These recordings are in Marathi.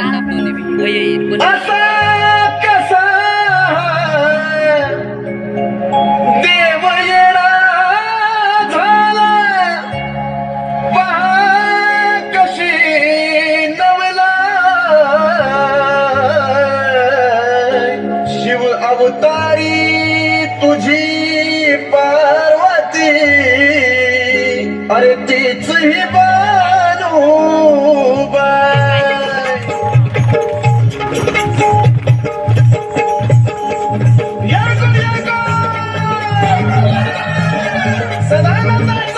त्यांना देव येणा झाला. कशी नवला. शिव अवतारी तुझी पार्वती. अरे तीच ही Somebody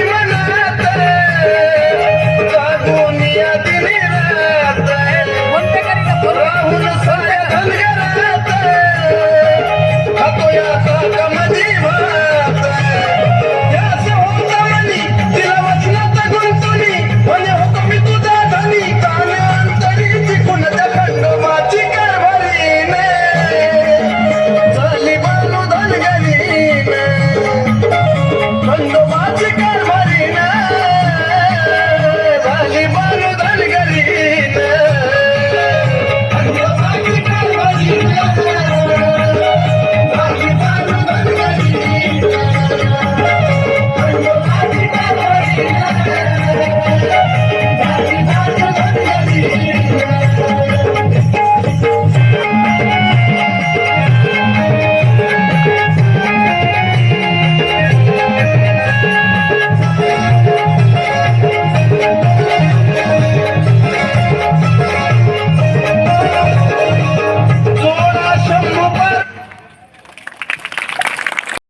Thank you.